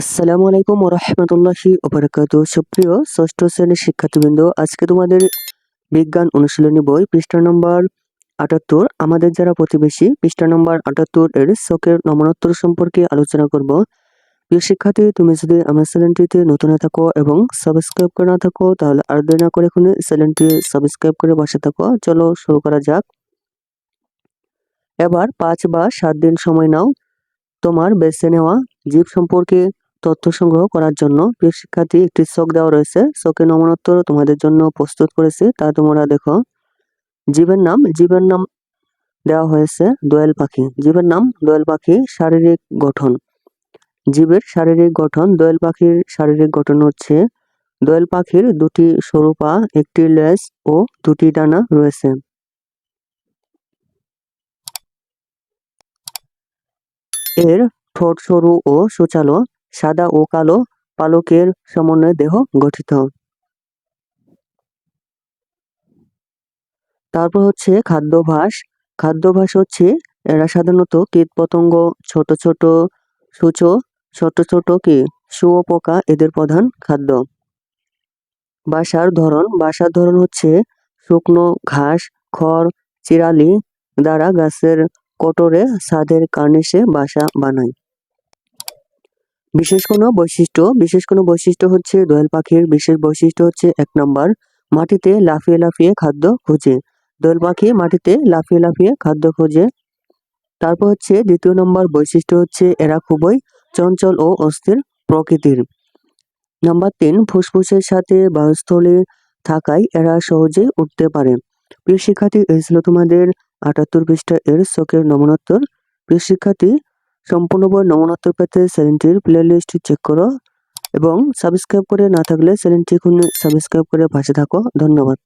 আসসালামু আলাইকুম ওরহমতুল্লাহি ওবরাকাত সুপ্রিয় ষষ্ঠ শ্রেণির শিক্ষার্থীবৃন্দ, আজকে তোমাদের বিজ্ঞান অনুশীলনী বই পৃষ্ঠা নম্বর আটাত্তর, আমাদের যারা প্রতিবেশী, পৃষ্ঠা নম্বর আটাত্তর এর শখের নমনোত্তর সম্পর্কে আলোচনা করব। প্রিয় শিক্ষার্থী, তুমি যদি আমার চ্যানেলটিতে নতুন থাকো এবং সাবস্ক্রাইব করে না থাকো, তাহলে আর দেরি না করে এখন চ্যানেলটি সাবস্ক্রাইব করে বসে থাকো। চলো শুরু করা যাক। এবার পাঁচ বা সাত দিন সময় নাও। তোমার বেছে নেওয়া জীব সম্পর্কে তথ্য সংগ্রহ করার জন্য প্রিয় শিক্ষার্থী, একটি শখ দেওয়া রয়েছে। শখের নমনোত্তর তোমাদের জন্য প্রস্তুত করেছি। তা তোমরা দেখো। জীবের নাম জীবের নাম দেওয়া হয়েছে দোয়েল পাখি। জীবের নাম দোয়েল পাখি শারীরিক গঠন। জীবের শারীরিক গঠন, দোয়েল পাখির শারীরিক গঠন হচ্ছে দোয়েল পাখির দুটি সরু পা, একটি লেজ ও দুটি ডানা রয়েছে। এর ঠোঁট সরু ও সুচালো। সাদা ও কালো পালকের সমন্বয়ে দেহ গঠিত। তারপর হচ্ছে খাদ্যাভ্যাস খাদ্যাভ্যাস হচ্ছে এরা সাধারণত কীট পতঙ্গ ছোট ছোট সূচো, ছোট ছোট কি? শুয়োপোকা এদের প্রধান খাদ্য। বাসার ধরন। বাসার ধরন হচ্ছে শুকনো ঘাস, খড়, চিরালি দ্বারা গাছের কোটরে ছাদের কার্নিশে বাসা বানায়। বিশেষ কোনো বৈশিষ্ট্য, বিশেষ কোনো বৈশিষ্ট্য হচ্ছে দোয়েল পাখির বিশেষ বৈশিষ্ট্য হচ্ছে এক নম্বর, মাটিতে লাফিয়ে লাফিয়ে খাদ্য খোঁজে। দোয়েল পাখি মাটিতে লাফিয়ে লাফিয়ে খাদ্য খোঁজে। তারপর হচ্ছে দ্বিতীয় নম্বর বৈশিষ্ট্য হচ্ছে এরা খুবই চঞ্চল ও অস্থির প্রকৃতির। নাম্বার তিন, ফুসফুসের সাথে বায়ুস্থলে থাকায় এরা সহজেই উঠতে পারে। প্রিয় শিক্ষার্থী, এই ছিল তোমাদের আটাত্তর পৃষ্ঠা এর শখের নমনোত্তর। প্রিয় শিক্ষার্থী সম্পূর্ণ বই নমনোত্তর পেতে চ্যানেলটির প্লে লিস্ট চেক করো এবং সাবস্ক্রাইব করে না থাকলে চ্যানেলটি এখন সাবস্ক্রাইব করে পাশে থাকো। ধন্যবাদ।